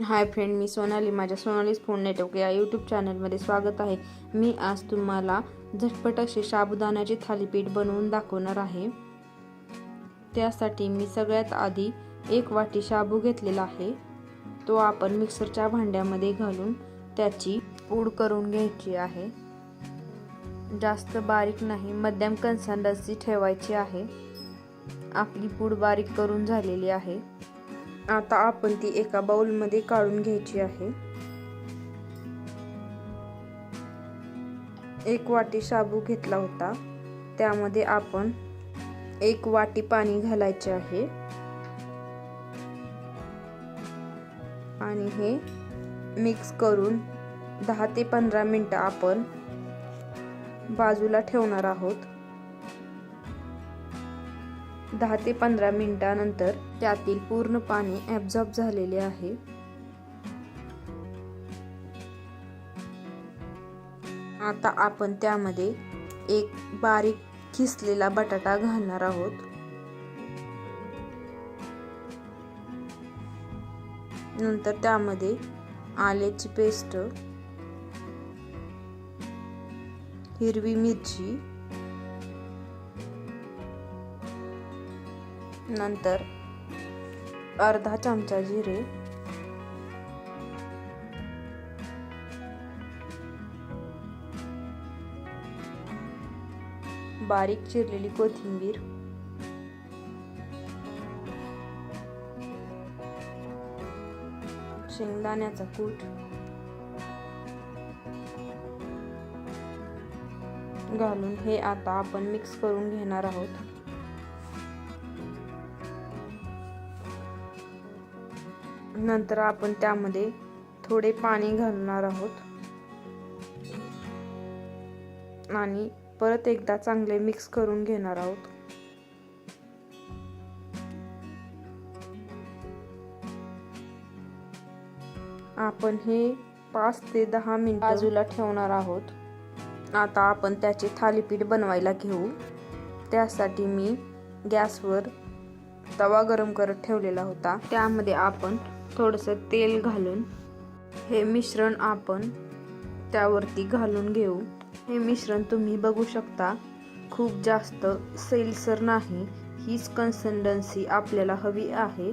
Hi friend मी सोनाली. माझ्या Sonali's phone network या यूट्यूब चॅनलमध्ये स्वागत आहे. मी आज तुम्हाला झटपट अशी साबुदाण्याची थालीपीठ बनवून दाखवणार आहे. त्यासाठी मी सगळ्यात आधी एक वाटी शाबू घेतलेला आहे. तो आपण मिक्सरच्या भांड्यामध्ये घालून त्याची पूड करून घ्यायची आहे. जास्त बारीक नाही मध्यम कन्सन्डन्सी ठेवायची आहे. आपली पूड बारीक करून झालेली आहे. आता आपण ती एका बाउलमध्ये काढून घ्यायची आहे. एक वाटी शाबू घेतला होता. त्यामध्ये आपण एक वाटी पाणी घालायचे आहे. आणि हे मिक्स करून दहा ते पंधरा मिनटं आपण बाजूला ठेवणार आहोत. दहा ते पंधरा मिनिटानंतर त्यातील पूर्ण पाणी ॲब्झॉर्ब झालेले आहे. आता आपण त्यामध्ये एक बारीक खिसलेला बटाटा घालणार आहोत. नंतर त्यामध्ये आल्याची पेस्ट हिरवी मिरची नंतर अर्धा चमचा जिरे. बारीक चिरलेली कोथिंबीर. शेंगदाण्याचा कूट. घालून हे आता आपण मिक्स करून घेणार आहोत. नंतर आपण त्यामध्ये थोडे पाणी घालणार आहोत. आणि परत एकदा चांगले मिक्स करून घेणार आहोत. आपण हे पाच ते दहा मिनिट बाजूला ठेवणार आहोत. आता आपण त्याचे थालीपीठ बनवायला घेऊ. त्यासाठी मी गॅसवर तवा गरम करत ठेवलेला होता. त्यामध्ये आपण थोडंसं तेल घालून हे मिश्रण आपण त्यावरती घालून घेऊ. हे मिश्रण तुम्ही बघू शकता खूप जास्त सैलसर नाही. हीच कन्सिस्टन्सी आपल्याला हवी आहे.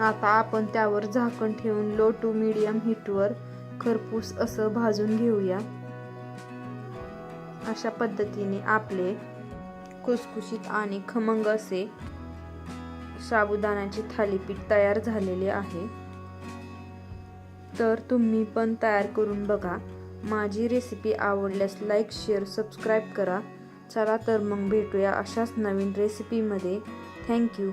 आता आपण त्यावर झाकण ठेवून लो टू मीडियम हीटवर खरपूस असं भाजून घेऊया. अशा पद्धतीने आपले खुसखुशीत आणि खमंग असे साबुदाण्याचे थालीपीठ तयार झालेले आहे. तर तुम्ही पण तयार करून बघा. माझी रेसिपी आवडल्यास लाईक शेअर सबस्क्राईब करा. चला तर मग भेटूया अशाच नवीन रेसिपीमध्ये थँक्यू